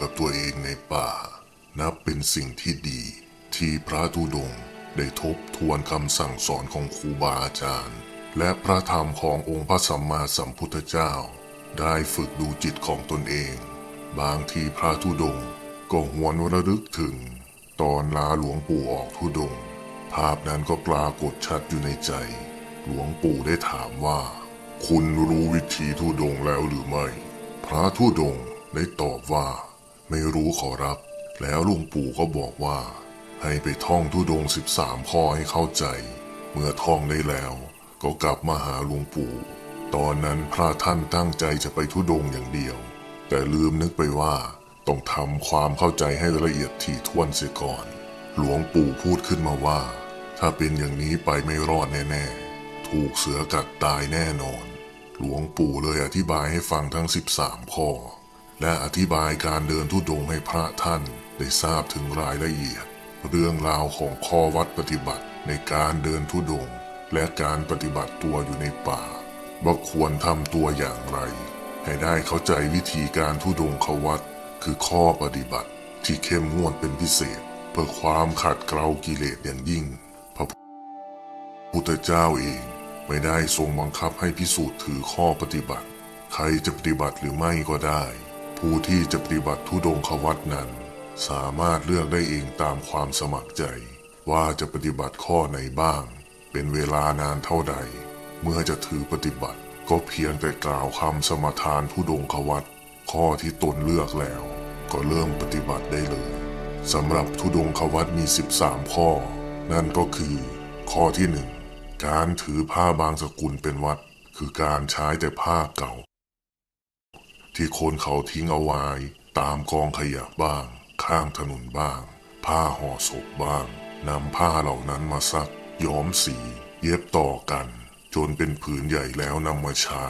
กับตัวเองในป่า นับเป็นสิ่งที่ดี ที่พระธุดงค์ได้ทบทวนคำสั่งสอนของครูบาอาจารย์ และพระธรรมขององค์พระสัมมาสัมพุทธเจ้า ได้ฝึกดูจิตของตนเอง บางทีพระธุดงค์ก็หวนระลึกถึง ตอนลาหลวงปู่ออกธุดงค์ภาพนั้นก็ปรากฏชัดอยู่ในใจ หลวงปู่ได้ถามว่า คุณรู้วิธีธุดงแล้วหรือไม่ พระธุดงได้ตอบว่า ไม่รู้ขอรับ แล้วลวงปู่ก็บอกว่า ให้ไปท่องธุดงสิบสามข้อให้เข้าใจ เมื่อท่องได้แล้ว ก็กลับมาหาลวงปู่ ตอนนั้นพระท่านตั้งใจจะไปธุดงอย่างเดียว แต่ลืมนึกไปว่า ต้องทำความเข้าใจให้ละเอียดถี่ถ้วนเสียก่อน หลวงปู่พูดขึ้นมาว่า ถ้าเป็นอย่างนี้ไปไม่รอดแน่ๆ ถูกเสือกัดตายแน่นอน หลวงปู่เลยอธิบายให้ฟังทั้ง13ข้อ และอธิบายการเดินทุดงค์ให้พระท่านได้ทราบถึงรายละเอียด เรื่องราวของข้อวัดปฏิบัติในการเดินทุดงค์และการปฏิบัติตัวอยู่ในป่าว่าควรทำตัวอย่างไร ให้ได้เข้าใจวิธีการทุดงควัดคือข้อปฏิบัติที่เข้มงวดเป็นพิเศษ เพื่อความขัดเกลากิเลสอย่างยิ่ง พระพุทธเจ้าเองไม่ได้ทรงบังคับให้พิสูจน์ถือข้อปฏิบัติ ใครจะปฏิบัติหรือไม่ก็ได้ ผู้ที่จะปฏิบัติทุดงควัดนั้น สามารถเลือกได้เองตามความสมัครใจ ว่าจะปฏิบัติข้อไหนบ้าง เป็นเวลานานเท่าใด เมื่อจะถือปฏิบัติ ก็เพียงแต่กล่าวคำสมทานทุดงควัดข้อที่ตนเลือกแล้ว ก็เริ่มปฏิบัติได้เลยสำหรับทุดงควัดมี 13 ข้อ นั่นก็คือ ข้อที่หนึ่งการถือผ้าบางสกุลเป็นวัด คือการใช้แต่ผ้าเก่า ที่คนเขาทิ้งเอาไว้ ตามกองขยะบ้าง ข้างถนนบ้าง ผ้าห่อศพบ้างนำผ้าเหล่านั้นมาซัก ย้อมสี เย็บต่อกัน จนเป็นผืนใหญ่แล้วนำมาใช้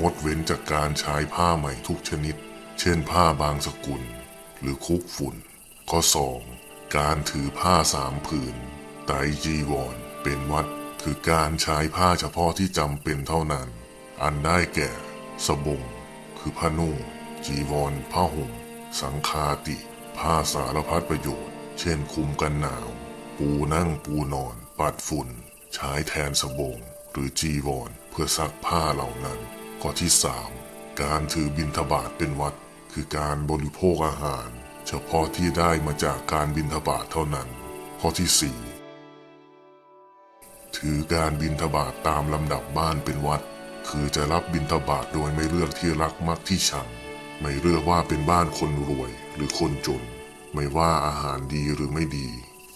งดเว้นจากการใช้ผ้าใหม่ทุกชนิด เช่นผ้าบางสกุล หรือคุกฝุ่น ข้อสองการถือผ้าสามผืน ไตจีวร เป็นวัด คือการใช้ผ้าเฉพาะที่จำเป็นเท่านั้น อันได้แก่ สบง คือผ้านุ่ง จีวร ผ้าห่ม สังคาติ ผ้าสารพัดประโยชน์ เช่นคุมกันหนาว ปูนั่งปูนอน ปัดฝุ่น ใช้แทนสบง หรือจีวร เพื่อซักผ้าเหล่านั้น ข้อที่สามการถือบิณฑบาตเป็นวัด คือการบริโภคอาหาร เฉพาะที่ได้มาจากการบิณฑบาตเท่านั้น ข้อที่สี่ถือการบิณฑบาตตามลำดับบ้านเป็นวัด คือจะรับบิณฑบาตโดยไม่เลือกที่รักมักที่ชัง ไม่เลือกว่าเป็นบ้านคนรวยหรือคนจน ไม่ว่าอาหารดีหรือไม่ดี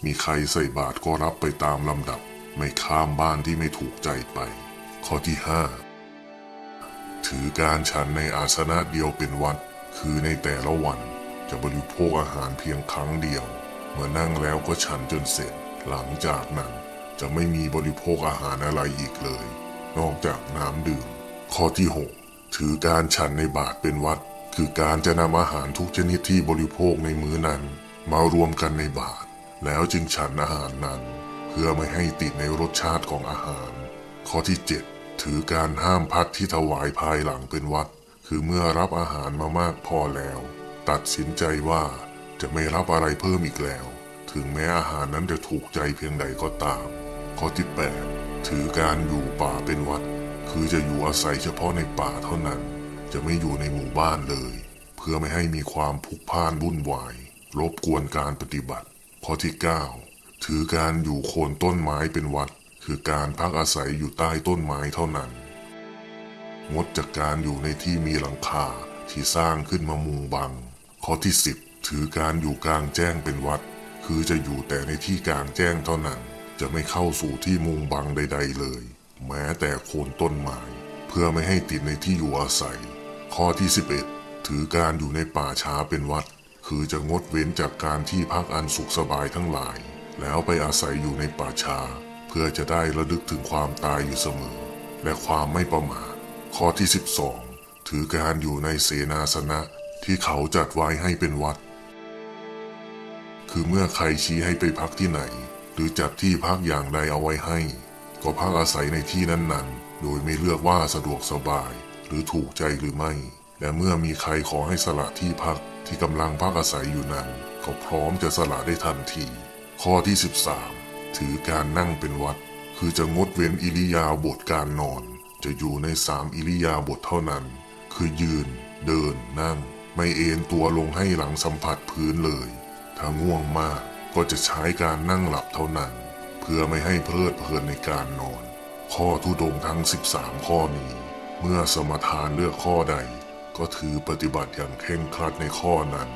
มีใครใส่บาตรก็รับไปตามลำดับ ไม่ข้ามบ้านที่ไม่ถูกใจไป ข้อที่ห้าถือการฉันในอาสนะเดียวเป็นวัด คือในแต่ละวันจะบริโภคอาหารเพียงครั้งเดียว เมื่อนั่งแล้วก็ฉันจนเสร็จ หลังจากนั้นจะไม่มีบริโภคอาหารอะไรอีกเลย นอกจากน้ำดื่ม ข้อที่หกถือการฉันในบาตรเป็นวัด คือการจะนำอาหารทุกชนิดที่บริโภคในมื้อนั้น มารวมกันในบาตรแล้วจึงฉันอาหารนั้น เพื่อไม่ให้ติดในรสชาติของอาหาร ข้อที่เจ็ดถือการห้ามพัดที่ถวายภายหลังเป็นวัด คือเมื่อรับอาหารมามากพอแล้ว ตัดสินใจว่าจะไม่รับอะไรเพิ่มอีกแล้ว ถึงแม้อาหารนั้นจะถูกใจเพียงใดก็ตาม ข้อที่แปดถือการอยู่ป่าเป็นวัด คือจะอยู่อาศัยเฉพาะในป่าเท่านั้น จะไม่อยู่ในหมู่บ้านเลย เพื่อไม่ให้มีความพุกพ่านวุ่นวาย รบกวนการปฏิบัติ ข้อที่เก้าถือการอยู่โคนต้นไม้เป็นวัด คือการพักอาศัยอยู่ใต้ต้นไม้เท่านั้น งดจากการอยู่ในที่มีหลังคาที่สร้างขึ้นมามุงบัง ข้อที่สิบถือการอยู่กลางแจ้งเป็นวัด คือจะอยู่แต่ในที่กลางแจ้งเท่านั้น จะไม่เข้าสู่ที่มุงบังใด ๆ เลย แม้แต่โคนต้นไม้เพื่อไม่ให้ติดในที่อยู่อาศัย ข้อที่ 11 ถือการอยู่ในป่าช้าเป็นวัด คือจะงดเว้นจากการที่พักอันสุขสบายทั้งหลาย แล้วไปอาศัยอยู่ในป่าช้า เพื่อจะได้ระลึกถึงความตายอยู่เสมอ และความไม่ประมาทข้อที่ 12 ถือการอยู่ในเสนาสนะที่เขาจัดไว้ให้เป็นวัด คือเมื่อใครชี้ให้ไปพักที่ไหน หรือจัดที่พักอย่างใดเอาไว้ให้ ก็พักอาศัยในที่นั้นๆ โดยไม่เลือกว่าสะดวกสบาย หรือถูกใจหรือไม่ และเมื่อมีใครขอให้สละที่พักที่กำลังพักอาศัยอยู่นั้น ก็พร้อมจะสละได้ทันที ข้อที่ 13 ถือการนั่งเป็นวัด คือจะงดเว้นอิริยาบถการนอน จะอยู่ในสามอิริยาบถเท่านั้น คือยืน เดินนั่ง ไม่เอนตัวลงให้หลังสัมผัสพื้นเลย ถ้าง่วงมาก ก็จะใช้การนั่งหลับเท่านั้น เพื่อไม่ให้เพลิดเพลินในการนอน ข้อทุดงทั้ง 13 ข้อนี้ เมื่อสมทานเลือกข้อใด ก็ถือปฏิบัติอย่างเคร่งครัดในข้อนั้น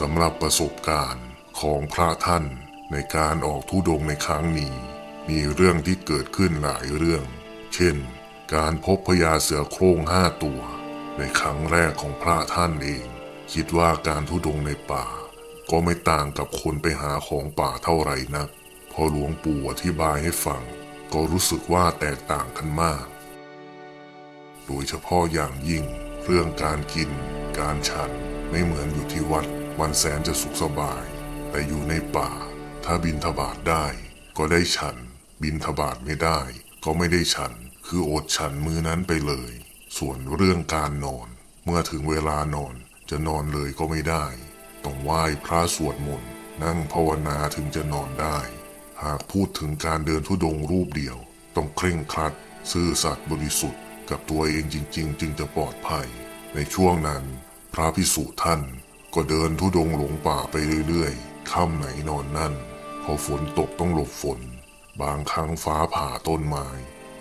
สำหรับประสบการณ์ของพระท่านในการออกทุดงในครั้งนี้ มีเรื่องที่เกิดขึ้นหลายเรื่อง เช่น การพบพญาเสือโคร่งห้าตัว ในครั้งแรกของพระท่านเอง คิดว่าการทุดงในป่า ก็ไม่ต่างกับคนไปหาของป่าเท่าไหร่นัก พอหลวงปู่อธิบายให้ฟัง ก็รู้สึกว่าแตกต่างกันมาก โดยเฉพาะอย่างยิ่ง เรื่องการกิน การฉันไม่เหมือนอยู่ที่วัดมันแสนจะสุขสบาย แต่อยู่ในป่า ถ้าบินทบาทได้ ก็ได้ฉัน บินทบาทไม่ได้ ก็ไม่ได้ฉัน คืออดฉันมือนั้นไปเลย ส่วนเรื่องการนอน เมื่อถึงเวลานอนจะนอนเลยก็ไม่ได้ ต้องไหว้พระสวดมนต์นั่งภาวนาถึงจะนอนได้ หากพูดถึงการเดินทุดงค์รูปเดียว ต้องเคร่งครัด ซื่อสัตย์บริสุทธิ์กับตัวเองจริง ๆ จึงจะปลอดภัย ในช่วงนั้น พระพิสุท่าน ก็เดินทุดงค์หลงป่าไปเรื่อยๆค่ำไหนนอนนั่น พอฝนตกต้องหลบฝน บางครั้งฟ้าผ่าต้นไม้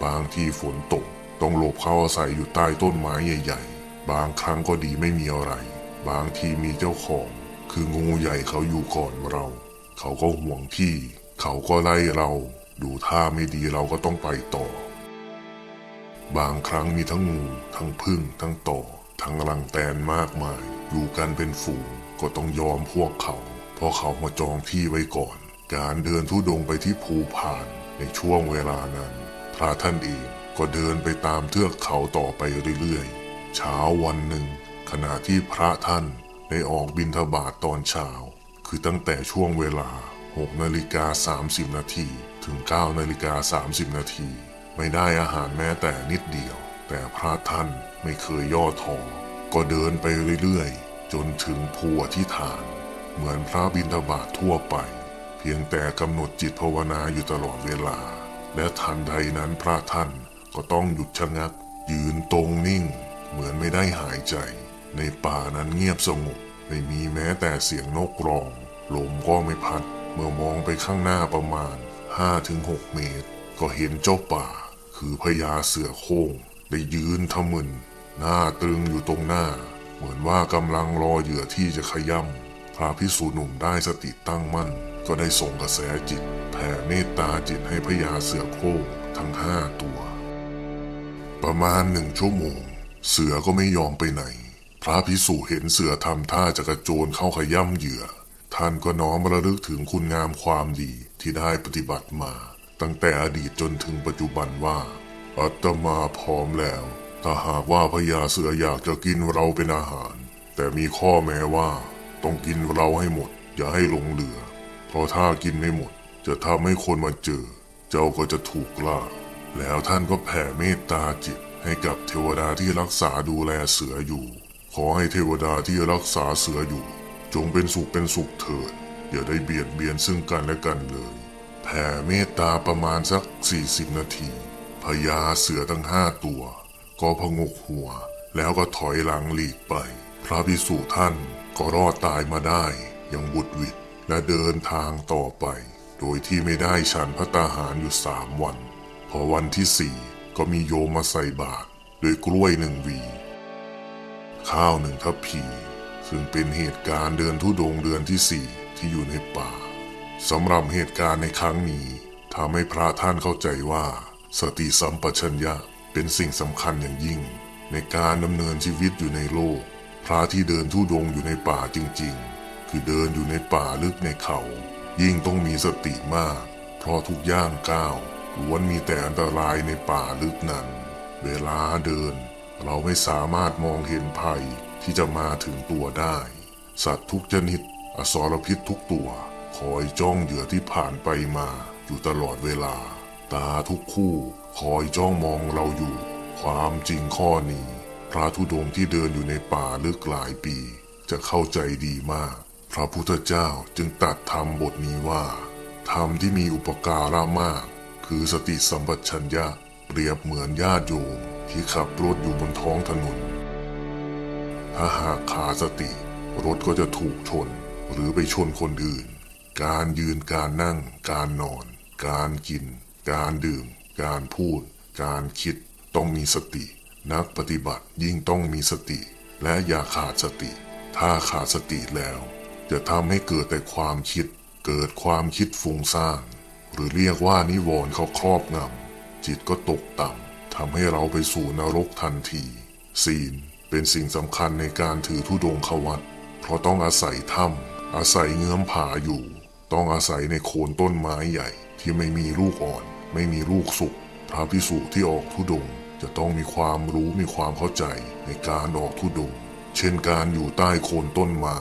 บางที่ฝนตกต้องหลบเข้าอาศัยอยู่ใต้ต้นไม้ใหญ่ ๆ บางครั้งก็ดีไม่มีอะไร บางทีมีเจ้าของ คืองูใหญ่เขาอยู่ก่อนเรา เขาก็ห่วงที่ เขาก็ไล่เรา ดูท่าไม่ดีเราก็ต้องไปต่อ บางครั้งมีทั้งงู ทั้งพึ่ง ทั้งต่อ ทั้งรังแตนมากมาย อยู่กันเป็นฝูง ก็ต้องยอมพวกเขา เพราะเขามาจองที่ไว้ก่อน การเดินทุดงค์ไปที่ภูพานในช่วงเวลานั้น พระท่านเองก็เดินไปตามเทือกเขาต่อไปเรื่อยๆ เช้าวันหนึ่ง ขณะที่พระท่าน ได้ออกบินทบาทตอนเช้า คือตั้งแต่ช่วงเวลา 6 นาฬิกา 30 นาทีถึง 9 นาฬิกา 30 นาที ไม่ได้อาหารแม้แต่นิดเดียว แต่พระท่านไม่เคยย่อท้อก็เดินไปเรื่อยๆ จนถึงภูอธิฐาน เหมือนพระบิณฑบาตทั่วไป เพียงแต่กำหนดจิตภาวนาอยู่ตลอดเวลา และทันใดนั้นพระท่านก็ต้องหยุดชะงัก ยืนตรงนิ่ง เหมือนไม่ได้หายใจ ในป่านั้นเงียบสงบไม่มีแม้แต่เสียงนกร้องลมก็ไม่พัด เมื่อมองไปข้างหน้าประมาณ 5-6 เมตร ก็เห็นเจ้าป่า คือพญาเสือโคร่งได้ยืนทะมึน หน้าตรึงอยู่ตรงหน้า เหมือนว่ากำลังรอเหยื่อที่จะขย่ำพระพิสุหนุ่มได้สติตั้งมั่น ก็ได้ส่งกระแสจิต แผ่เมตตาจิตให้พญาเสือโคร่งทั้งห้าตัว ประมาณหนึ่งชั่วโมง เสือก็ไม่ยอมไปไหน พระพิสุเห็นเสือทำท่าจะกระโจนเข้าขย่ำเหยื่อ ท่านก็น้อมระลึกถึงคุณงามความดีที่ได้ปฏิบัติมา ตั้งแต่อดีตจนถึงปัจจุบันว่า อัตมาพร้อมแล้ว ถ้าหากว่าพญาเสืออยากจะกินเราเป็นอาหาร แต่มีข้อแม้ว่า ต้องกินเราให้หมด อย่าให้หลงเหลือ เพราะถ้ากินไม่หมด จะทำให้คนมาเจอ เจ้าก็จะถูกล่า แล้วท่านก็แผ่เมตตาจิตให้กับเทวดาที่รักษาดูแลเสืออยู่ ขอให้เทวดาที่รักษาเสืออยู่ จงเป็นสุขเป็นสุขเถิด อย่าได้เบียดเบียนซึ่งกันและกันเลย แผ่เมตตาประมาณสัก 40 นาทีพญาเสือทั้งห้าตัว ก็พงกหัว แล้วก็ถอยหลังหลีกไป พระพิสุท่านก็รอดตายมาได้อย่างบุดหวิดและเดินทางต่อไป โดยที่ไม่ได้ฉันพระตาหารอยู่สามวัน พอวันที่สี่ก็มีโยมมาใส่บาตรด้วยกล้วยหนึ่งหวี ข้าวหนึ่งทัพพีซึ่งเป็นเหตุการณ์เดินทุดงเดือนที่สี่ที่อยู่ในป่าสำหรับเหตุการณ์ในครั้งนี้ทำให้พระท่านเข้าใจว่า สติสัมปชัญญะเป็นสิ่งสำคัญอย่างยิ่ง ในการดำเนินชีวิตอยู่ในโลก พระที่เดินทุดงอยู่ในป่าจริง ๆ คือเดินอยู่ในป่าลึกในเขา ยิ่งต้องมีสติมาก เพราะทุกย่างก้าวล้วนมีแต่อันตรายในป่าลึกนั้น เวลาเดิน เราไม่สามารถมองเห็นภัยที่จะมาถึงตัวได้ สัตว์ทุกชนิด อสรพิษทุกตัว คอยจ้องเหยื่อที่ผ่านไปมาอยู่ตลอดเวลา ตาทุกคู่คอยจ้องมองเราอยู่ ความจริงข้อนี้ พระธุดงค์ที่เดินอยู่ในป่าลึกหลายปี จะเข้าใจดีมาก พระพุทธเจ้าจึงตัดธรรมบทนี้ว่าธรรมที่มีอุปการะมาก คือสติสัมปชัญญะเปรียบเหมือนญาติโยม ที่ขับรถอยู่บนท้องถนน ถ้าหากขาดสติ รถก็จะถูกชน หรือไปชนคนอื่น การยืนการนั่ง การนอน การกิน การดื่ม การพูด การคิดต้องมีสติ นักปฏิบัติยิ่งต้องมีสติ และอย่าขาดสติ ถ้าขาดสติแล้ว จะทำให้เกิดแต่ความคิด เกิดความคิดฟุ้งซ่านหรือเรียกว่านิวรณ์เขาครอบงำจิตก็ตกต่ำ ทำให้เราไปสู่นรกทันที ศีลเป็นสิ่งสำคัญในการถือธุดงควัตเพราะต้องอาศัยถ้ำอาศัยเงื้อมผาอยู่ ต้องอาศัยในโคนต้นไม้ใหญ่ที่ไม่มีลูกอ่อน ไม่มีลูกสุกพระพิสุที่ออกธุดงจะต้องมีความรู้มีความเข้าใจในการออกธุดง เช่นการอยู่ใต้โคนต้นไม้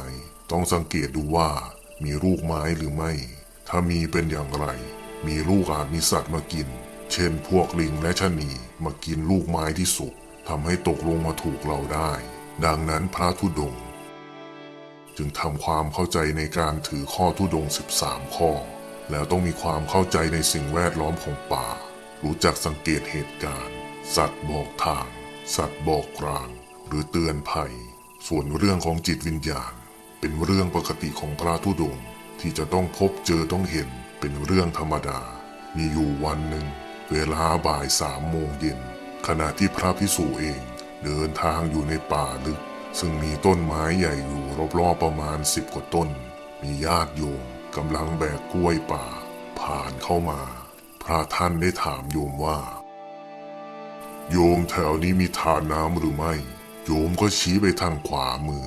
ต้องสังเกตดูว่ามีลูกไม้หรือไม่ ถ้ามีเป็นอย่างไร มีลูกอาจมีสัตว์มากิน เช่นพวกลิงและชะนีมากินลูกไม้ที่สุกทำให้ตกลงมาถูกเราได้ ดังนั้นพระธุดง จึงทำความเข้าใจในการถือข้อธุดง 13 ข้อ แล้วต้องมีความเข้าใจในสิ่งแวดล้อมของป่า รู้จักสังเกตเหตุการณ์ สัตว์บอกทาง สัตว์บอกกลาง หรือเตือนภัย ส่วนเรื่องของจิตวิญญาณ เป็นเรื่องปกติของพระธุดงที่จะต้องพบเจอต้องเห็นเป็นเรื่องธรรมดา มีอยู่วันหนึ่ง เวลาบ่ายสามโมงเย็น ขณะที่พระพิสุเองเดินทางอยู่ในป่าลึก ซึ่งมีต้นไม้ใหญ่อยู่รอบๆประมาณสิบกว่าต้น มีญาติโยมกำลังแบกกล้วยป่า ผ่านเข้ามา พระท่านได้ถามโยมว่า โยมแถวนี้มีทานน้ำหรือไม่ โยมก็ชี้ไปทางขวามือ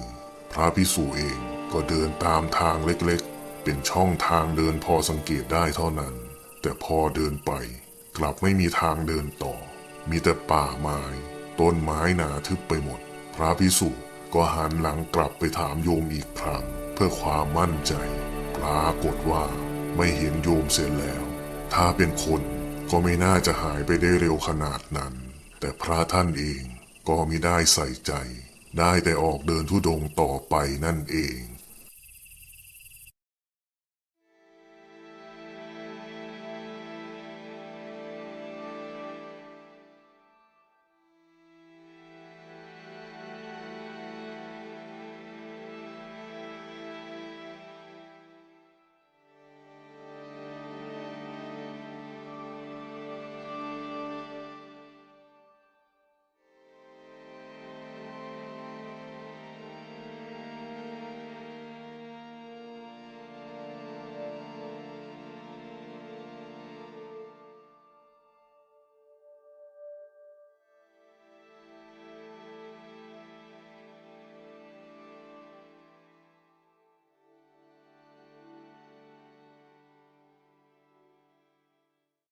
พระพิสุเองก็เดินตามทางเล็กๆ เป็นช่องทางเดินพอสังเกตได้เท่านั้น แต่พอเดินไป กลับไม่มีทางเดินต่อ มีแต่ป่าไม้ ต้นไม้หนาทึบไปหมด พระพิสุก็หันหลังกลับไปถามโยมอีกครั้ง เพื่อความมั่นใจ ปรากฏว่าไม่เห็นโยมเสร็จแล้ว ถ้าเป็นคนก็ไม่น่าจะหายไปได้เร็วขนาดนั้น แต่พระท่านเองก็ม่ได้ใส่ใจ ได้แต่ออกเดินทุดงต่อไปนั่นเอง